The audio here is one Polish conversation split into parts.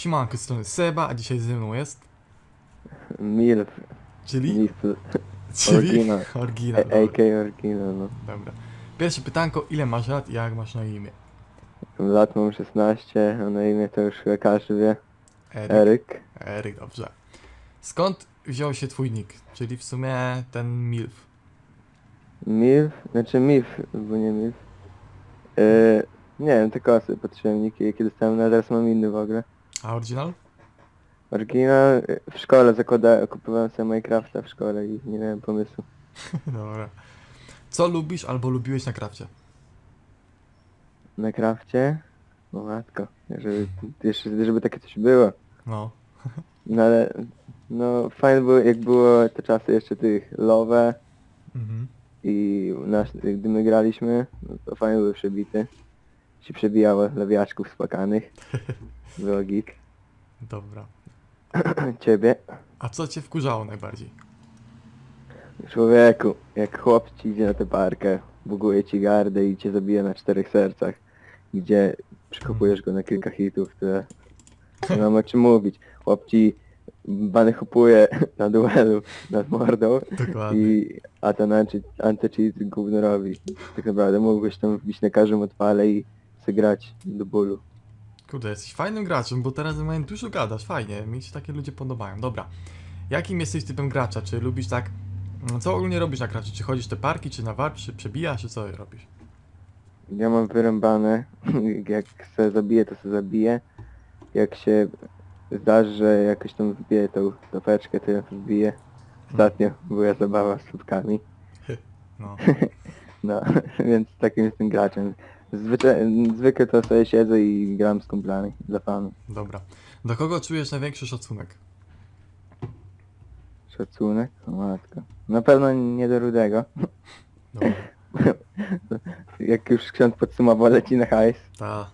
Siemanko, z strony Seba, a dzisiaj ze mną jest... Milf, Czyli... Czyli... Oryginał. Oryginał, dobra. AK Orkino, no. dobra. Pierwsze pytanko, ile masz lat i jak masz na imię? Lat mam 16, a na imię to już chyba każdy wie. Eryk. Eryk. Dobrze. Skąd wziął się twój nick? Czyli w sumie ten MILF. Milf, znaczy Milf, bo nie Milf. Yy, nie wiem, tylko sobie patrzyłem niki, jakie dostałem, no teraz mam inny w ogóle. A oryginal? Oryginał y, w szkole zakładałem, kupowałem sobie Minecrafta w szkole i nie miałem pomysłu. Dobra. Co lubisz albo lubiłeś na krafcie? Na krafcie? O matko, żeby, jeszcze, żeby takie coś było. No. No ale, no fajne było, jak było te czasy jeszcze tych Love Mhm. i nasz, gdy my graliśmy, no to fajnie były przebity. Się przebijało lewiaczków spłakanych. Było git. Dobra. Ciebie, A co cię wkurzało najbardziej? człowieku, jak chłop ci idzie na tę parkę, buguje ci gardę i cię zabija na czterech sercach, gdzie przekopujesz go na kilka hitów, to nie mam o czym mówić. Chłop ci bany hopuje na duelu nad mordą Dokładnie. I, a ten anty- anti-cheat gówno robi. Tak naprawdę mógłbyś tam wbić na każdym odpale i zagrać do bólu. Kurde, jesteś fajnym graczem, bo teraz mają dużo gadasz, fajnie, mi się takie ludzie podobają. Dobra, jakim jesteś typem gracza? Czy lubisz tak, mm, co ogólnie robisz na krafcie? Czy chodzisz te parki, czy na warp, czy przebijasz, czy co robisz? Ja mam wyrąbane, jak se zabiję, to se zabiję. Jak się zdarzy, że jakoś tam wbiję tą topeczkę, to ja wbiję. Ostatnio była zabawa z słupkami. No, No, więc takim jestem graczem. Zwyczaj, zwykle to sobie siedzę i gram z kumplami, dla fanów. dobra. Do kogo czujesz największy szacunek? Szacunek, o matko. Na pewno nie do Rudego. Dobra, Jak już ksiądz podsumował, leci na hajs. ta,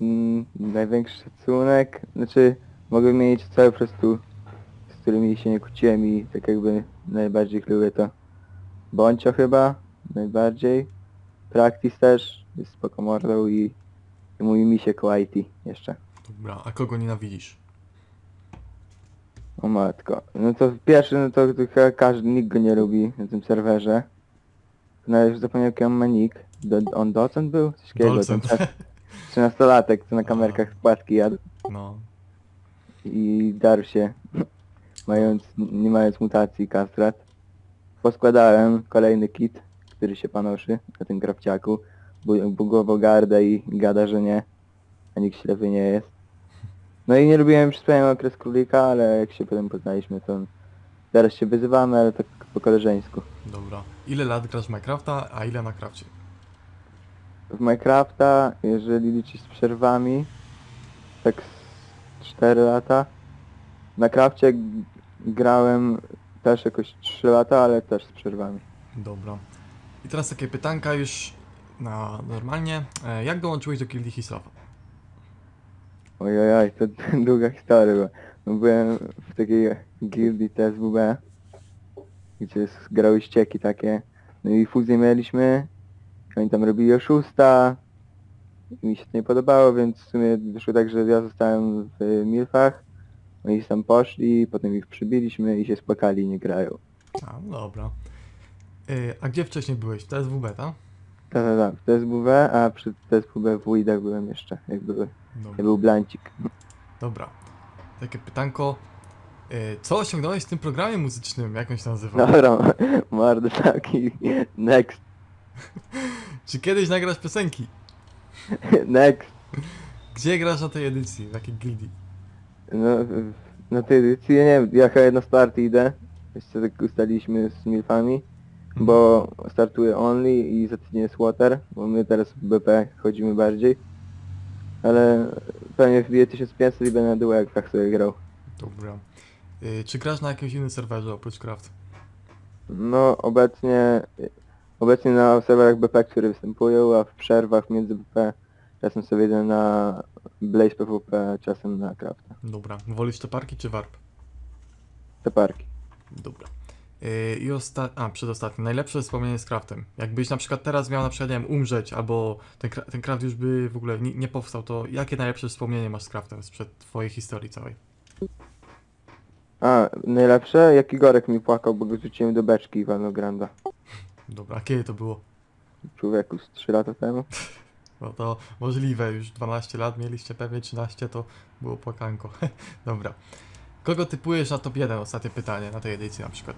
Mm, największy szacunek, znaczy mogę mieć cały po prostu, z którymi się nie kłóciłem i tak jakby najbardziej lubię to Bącio chyba, najbardziej. Practice też, jest spoko mordą i, i mój misie Whitey jeszcze. dobra. A kogo nienawidzisz? O matko. No to pierwszy, no to, chyba każdy, nikt go nie lubi na tym serwerze. Nawet już zapomniał jaki on ma nick. Do, on docent był? Coś takiego. Dolcent. ten 13-latek, co na kamerkach płatki jadł. No, i darł się, mając, nie mając mutacji kastrat. Poskładałem kolejny kit, który się panoszy na tym krawciaku. Bu- Bugował gardę i gada, że nie, a nikt ślepy nie jest. No i nie lubiłem przez pewien okres królika, ale jak się potem poznaliśmy, to teraz się wyzywamy, ale tak po koleżeńsku. dobra. Ile lat grasz w Minecrafta, a ile na krafcie? W Minecrafta, jeżeli liczyć z przerwami, tak z 4 lata. Na krafcie grałem też jakoś 3 lata, ale też z przerwami. Dobra. I teraz takie pytanka już na normalnie. E, jak dołączyłeś do Gildii Hislawa? Ojojoj, to długa historia była. No byłem w takiej gildii TSWB, gdzie s- grały ścieki takie. No i fuzję mieliśmy, oni tam robili oszusta. i Mi się to nie podobało, więc w sumie wyszło tak, że ja zostałem w Milfach. Oni tam poszli, potem ich przybiliśmy i się spłakali i nie grają. A, no dobra. E, a gdzie wcześniej byłeś? W TSWB, tak? Tak, tak, tak, w TSWB, a przy TSWB w Weedach byłem jeszcze, jak, były, jak Dobra. był Blancik. Dobra. Takie pytanko. E, co osiągnąłeś w tym programie muzycznym? Jak on się nazywa? Dobra, mordy taki, next, Czy kiedyś nagrasz piosenki? next. Gdzie grasz na tej edycji? W jakiej gildii? No, w- na tej edycji, ja nie wiem, ja chyba na start idę. Jeszcze tak ustaliliśmy z Milfami, bo startuję Only i za tydzień jest Water, bo my teraz w BP chodzimy bardziej. Ale pewnie wbiję 1500 i będę na duelkach sobie grał. Dobra. E, czy grasz na jakimś innym serwerze oprócz Craft? No, obecnie, obecnie na serwerach BP, które występują, a w przerwach między BP czasem sobie idę na Blaze PvP, czasem na Crafta. Dobra. Wolisz te parki czy warp? Te parki. Dobra. I ostatnie, a przedostatnie, najlepsze wspomnienie z craftem. Jakbyś na przykład teraz miał na przykład, nie wiem, umrzeć, albo ten, ten craft już by w ogóle nie, nie powstał, to jakie najlepsze wspomnienie masz z craftem sprzed twojej historii całej? A, najlepsze? Jak Igorek mi płakał, bo go rzuciłem do beczki i walnął granda. Dobra, a kiedy to było? Człowieku, z 3 lata temu. No to możliwe, już 12 lat mieliście, pewnie 13 to było płakanko. Dobra. Kogo typujesz na top 1? Ostatnie pytanie na tej edycji na przykład.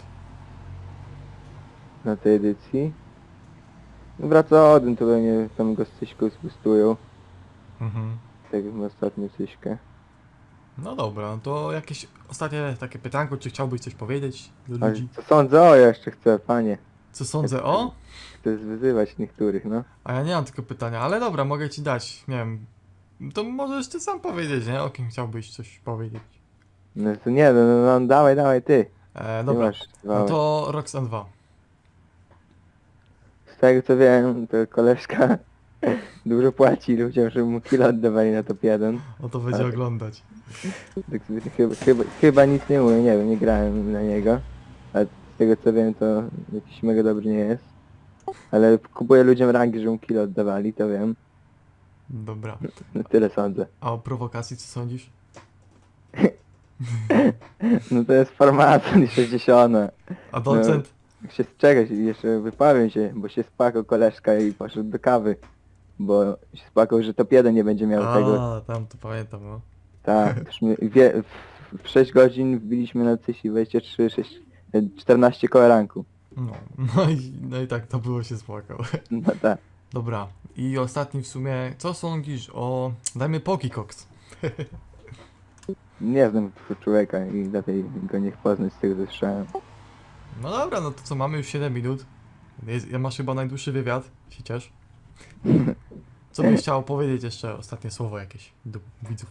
Na tej edycji. No Wraca Odyn, to pewnie tam go z Cyśką spustują. Mhm. Tak jak ostatnią Cyśkę. No dobra, no to jakieś ostatnie takie pytanko, czy chciałbyś coś powiedzieć do Ale ludzi? co sądzę? O, ja jeszcze chcę, panie. Co sądzę o? Chcę wyzywać niektórych, no. A ja nie mam tylko pytania, ale dobra, mogę ci dać, nie wiem. To możesz ty sam powiedzieć, nie? O kim chciałbyś coś powiedzieć. No to nie, no, no, no dawaj, dawaj ty. E, Nie dobra, masz no to Roxanne 2. Tego co wiem, to koleżka dużo płaci ludziom, żeby mu kilo oddawali na top 1. O to będzie oglądać. Tak, chyba, chyba, chyba nic nie mówię, nie wiem, nie grałem na niego. Ale z tego co wiem, to jakiś mega dobry nie jest. Ale kupuję ludziom rangi, żeby mu kilo oddawali, to wiem. Dobra. No tyle sądzę. A o prowokacji co sądzisz? No to jest farmazon i 60. A Dolcent? Jak się czekać, jeszcze wypowiem się, bo się spakał koleżka i poszedł do kawy. Bo się spakał, że top 1 nie będzie miał tego. A, tam to pamiętam, no. Tak, już my wie, w, w 6 godzin wbiliśmy na Cysi 23, 6, 14 koła ranku. No, no i, no i tak to było się spłakał. No tak. Dobra, i ostatni w sumie, co sądzisz o... Dajmy Pokikox. Nie znam tego człowieka i lepiej go niech poznać z tego co słyszałem. No dobra, no to co, mamy już 7 minut. Jest, ja masz chyba najdłuższy wywiad, się ciesz. Co byś chciał powiedzieć jeszcze, ostatnie słowo jakieś do widzów?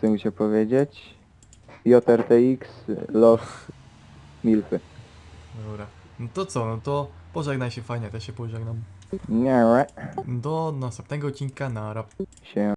Co mi się powiedzieć? JRTX, Love, Milfy. Dobra. No to co, no to pożegnaj się fajnie, też się pożegnam. Nie, Do następnego odcinka na rap. się